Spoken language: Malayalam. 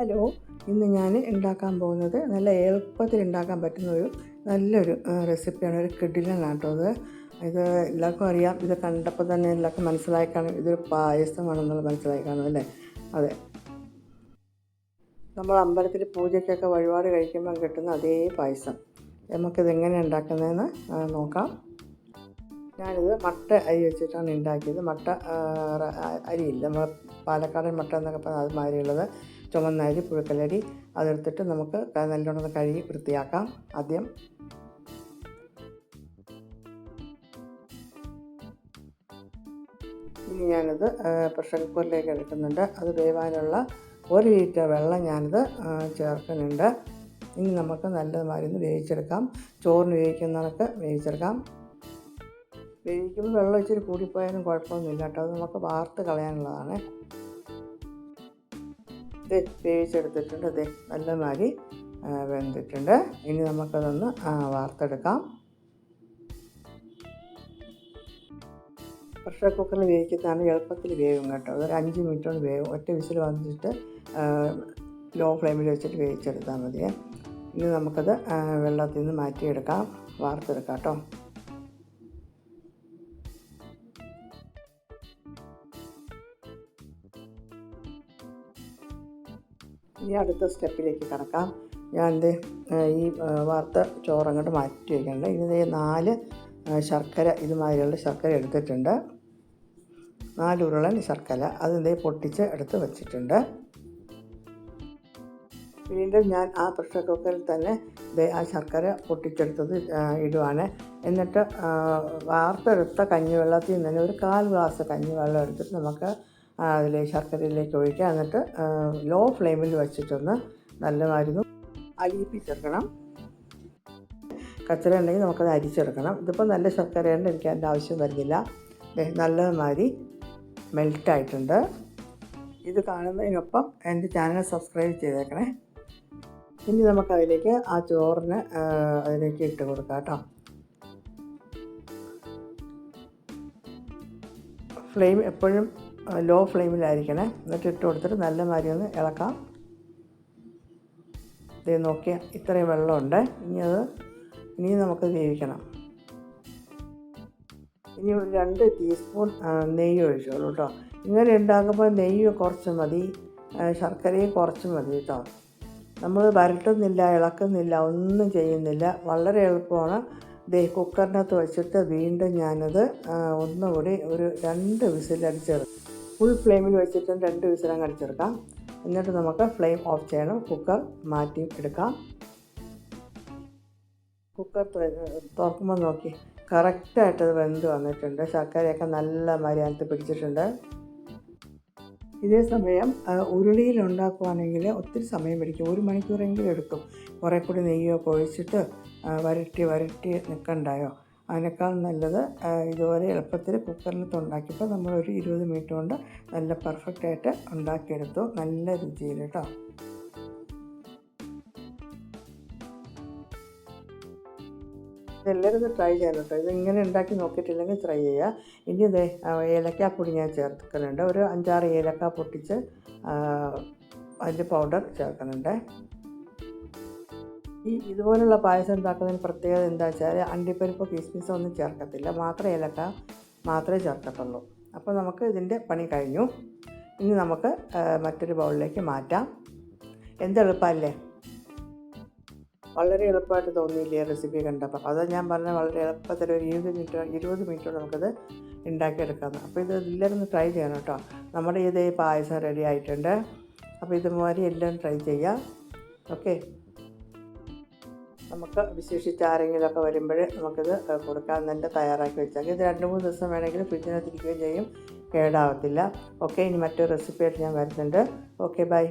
ഹലോ ഇന്ന് ഞാൻ ഉണ്ടാക്കാൻ പോകുന്നത് നല്ല എളുപ്പത്തിൽ ഉണ്ടാക്കാൻ പറ്റുന്ന ഒരു നല്ലൊരു റെസിപ്പിയാണ് ഒരു കിഡിലാണ് കേട്ടോ അത്. ഇത് എല്ലാവർക്കും അറിയാം. ഇത് കണ്ടപ്പോൾ തന്നെ എല്ലാവർക്കും മനസ്സിലായി കാണും. ഇതൊരു പായസമാണെന്നുള്ളത് മനസ്സിലായി കാണും അല്ലേ? അതെ. നമ്മൾ അമ്പലത്തിൽ പൂജയ്ക്കൊക്കെ വഴിപാട് കഴിക്കുമ്പോൾ കിട്ടുന്ന അതേ പായസം. നമുക്കിത് എങ്ങനെ ഉണ്ടാക്കുന്നതെന്ന് നോക്കാം. ഞാനിത് മട്ട അരി വെച്ചിട്ടാണ് ഉണ്ടാക്കിയത്. മട്ട അരിയില്ല. നമ്മൾ പാലക്കാടൻ മട്ട എന്നൊക്കെ പറഞ്ഞാൽ അത് ചുമന്ന അരി പുഴുക്കലരി അതെടുത്തിട്ട് നമുക്ക് നല്ലോണം കഴുകി വൃത്തിയാക്കാം. ആദ്യം ഇനി ഞാനത് പ്രഷർ കുക്കറിലേക്ക് എടുക്കുന്നുണ്ട്. അത് വേവാനുള്ള ഒരു ലിറ്റർ വെള്ളം ഞാനിത് ചേർക്കുന്നുണ്ട്. ഇനി നമുക്ക് നല്ലതുമാതിരി ഒന്ന് വേവിച്ചെടുക്കാം. ചോറിന് വേവിക്കുന്നതൊക്കെ വേവിച്ചെടുക്കാം. വേവിക്കുമ്പോൾ വെള്ളം ഇച്ചിരി കൂടിപ്പോയാലും കുഴപ്പമൊന്നുമില്ല കേട്ടോ. അത് നമുക്ക് വാർത്ത് കളയാനുള്ളതാണ്. ഇത് വേവിച്ചെടുത്തിട്ടുണ്ട്. അതെ നല്ലമാതിരി മാതിരി വെന്തിട്ടുണ്ട്. ഇനി നമുക്കതൊന്ന് വാർത്തെടുക്കാം. പ്രഷർ കുക്കറിൽ വേവിക്കുന്നതാണ് എളുപ്പത്തിൽ വേവും കേട്ടോ. അതൊരു അഞ്ച് മിനിറ്റ് വേവും. ഒറ്റ വിസിൽ വന്നിട്ട് ലോ ഫ്ലെയിമിൽ വെച്ചിട്ട് വേവിച്ചെടുത്താൽ മതിയേ. ഇനി നമുക്കത് വെള്ളത്തിൽ നിന്ന് മാറ്റിയെടുക്കാം. വാർത്തെടുക്കാം കേട്ടോ. ഇനി അടുത്ത സ്റ്റെപ്പിലേക്ക് കടക്കാം. ഞാൻ എന്റെ ഈ വാർത്ത ചോറങ്ങോട്ട് മാറ്റി വയ്ക്കുന്നുണ്ട് ഇനി നാല് ശർക്കര ഇതുമാതിരിയുള്ള ശർക്കര എടുത്തിട്ടുണ്ട്. നാല് ഉരുളൻ ശർക്കര അത് ദേ പൊട്ടിച്ച് എടുത്ത് വച്ചിട്ടുണ്ട്. വീണ്ടും ഞാൻ ആ പ്രഷർ കുക്കറിൽ തന്നെ ആ ശർക്കര പൊട്ടിച്ചെടുത്തത് ഇടുവാണ്. എന്നിട്ട് വാർത്തെടുത്ത കഞ്ഞിവെള്ളത്തിൽ നിന്ന് തന്നെ ഒരു കാൽ ഗ്ലാസ് കഞ്ഞിവെള്ളം എടുത്തിട്ട് നമുക്ക് അതിൽ ശർക്കരയിലേക്ക് ഒഴിക്കുക. എന്നിട്ട് ലോ ഫ്ലെയിമിൽ വെച്ചിട്ടൊന്ന് നല്ല മരുന്ന് അലിയിപ്പിച്ചെടുക്കണം കച്ചറ ഉണ്ടെങ്കിൽ നമുക്കത് അരിച്ചെടുക്കണം. ഇതിപ്പോൾ നല്ല ശർക്കരയുണ്ട് എനിക്ക് അതിന്റെ ആവശ്യം വരുന്നില്ല. നല്ലതുമാതിരി മെൽറ്റായിട്ടുണ്ട് ഇത് കാണുന്നതിനൊപ്പം എന്റെ ചാനൽ സബ്സ്ക്രൈബ് ചെയ്തേക്കണേ. ഇനി നമുക്കതിലേക്ക് ആ ചോറിന് അതിലേക്ക് ഇട്ട് കൊടുക്കാം കേട്ടോ. ഫ്ലെയിം എപ്പോഴും ലോ ഫ്ലെയിമിലായിരിക്കണേ എന്നിട്ട് ഇട്ട് കൊടുത്തിട്ട് നല്ല മാതിരി ഒന്ന് ഇളക്കാം. ഇത് നോക്കിയാൽ ഇത്രയും വെള്ളമുണ്ട്. ഇനി അത് ഇനി നമുക്ക് വേവിക്കണം. ഇനി ഒരു രണ്ട് ടീസ്പൂൺ നെയ്യ് ഒഴിച്ചോളൂ കേട്ടോ ഇങ്ങനെ ഉണ്ടാക്കുമ്പോൾ നെയ്യ് കുറച്ച് മതി. ശർക്കരയും കുറച്ച് മതി കേട്ടോ നമ്മൾ വരട്ടുന്നില്ല ഇളക്കുന്നില്ല ഒന്നും ചെയ്യുന്നില്ല. വളരെ എളുപ്പമാണ്. ദേ കുക്കറിനകത്ത് വെച്ചിട്ട് വീണ്ടും ഞാനത് ഒന്നുകൂടി ഒരു രണ്ട് വിസിലടിച്ചെടുക്കും. ഫുൾ ഫ്ലെയിമിൽ വെച്ചിട്ട് രണ്ട് വിസിലങ്ങ് അടിച്ചെടുക്കാം. എന്നിട്ട് നമുക്ക് ഫ്ലെയിം ഓഫ് ചെയ്യണം. കുക്കർ മാറ്റി എടുക്കാം. കുക്കർ തുറക്കുമ്പോൾ നോക്കി. കറക്റ്റായിട്ട് അത് വെന്ത് വന്നിട്ടുണ്ട്. ശർക്കരയൊക്കെ നല്ല മാതിരി അതിനകത്ത് പിടിച്ചിട്ടുണ്ട്. ഇതേ സമയം ഉരുളിയിൽ ഉണ്ടാക്കുവാണെങ്കിൽ ഒത്തിരി സമയം പിടിക്കും. ഒരു മണിക്കൂറെങ്കിലും എടുക്കും. കുറേ കൂടി നെയ്യൊക്കെ ഒഴിച്ചിട്ട് വരട്ടി വരട്ടി നിൽക്കണ്ടായോ അതിനേക്കാൾ നല്ലത് ഇതുപോലെ എളുപ്പത്തിൽ കുക്കറിനകത്ത് ഉണ്ടാക്കിയപ്പോൾ നമ്മളൊരു ഇരുപത് മിനിറ്റ് കൊണ്ട് നല്ല പെർഫെക്റ്റായിട്ട് ഉണ്ടാക്കിയെടുത്തു. നല്ല രുചിയിൽ കേട്ടോ. എല്ലാവരും ഇത് ട്രൈ ചെയ്യണം കേട്ടോ. ഇത് ഇങ്ങനെ ഉണ്ടാക്കി നോക്കിയിട്ടില്ലെങ്കിൽ ട്രൈ ചെയ്യുക. ഇനി ഇതേ ഏലക്കാപ്പൊടി ഞാൻ ചേർക്കുന്നുണ്ട്. ഒരു അഞ്ചാറ് ഏലക്ക പൊട്ടിച്ച് അതിന്റെ പൗഡർ ചേർക്കുന്നുണ്ട്. ഈ ഇതുപോലുള്ള പായസം ഉണ്ടാക്കുന്നതിന് പ്രത്യേകത എന്താ വെച്ചാൽ അണ്ടിപ്പരിപ്പ് കിസ്മിസ് ഒന്നും ചേർക്കത്തില്ല. മാത്രമേ ഏലക്ക മാത്രമേ ചേർക്കത്തുള്ളൂ. അപ്പോൾ നമുക്ക് ഇതിന്റെ പണി കഴിഞ്ഞു. ഇനി നമുക്ക് മറ്റൊരു ബൗളിലേക്ക് മാറ്റാം. എന്തെളുപ്പമല്ലേ വളരെ എളുപ്പമായിട്ട് തോന്നിയില്ലേ റെസിപ്പി കണ്ടപ്പോൾ അത് ഞാൻ പറഞ്ഞ വളരെ എളുപ്പത്തിൽ ഒരു ഇരുപത് മിനിറ്റ് ഇരുപത് മിനിറ്റ് കൊണ്ട് നമുക്കത് ഉണ്ടാക്കിയെടുക്കാമെന്ന് അപ്പോൾ ഇത് എല്ലാവരും ഒന്ന് ട്രൈ ചെയ്യണം കേട്ടോ. നമ്മുടെ ഇതേ പായസം റെഡി ആയിട്ടുണ്ട്. അപ്പോൾ ഇതുമാതിരി എല്ലാം ട്രൈ ചെയ്യാം. ഓക്കെ നമുക്ക് വിശേഷിച്ച് ആരെങ്കിലുമൊക്കെ വരുമ്പോൾ നമുക്കിത് കൊടുക്കാൻ തന്നെ തയ്യാറാക്കി വെച്ചാൽ ഇത് രണ്ട് മൂന്ന് ദിവസം വേണമെങ്കിൽ ഫ്രിഡ്ജിനകത്തിരിക്കുകയും ചെയ്യും. കേടാവത്തില്ല. ഓക്കെ ഇനി മറ്റൊരു റെസിപ്പി ആയിട്ട് ഞാൻ വരുന്നുണ്ട്. Okay bye.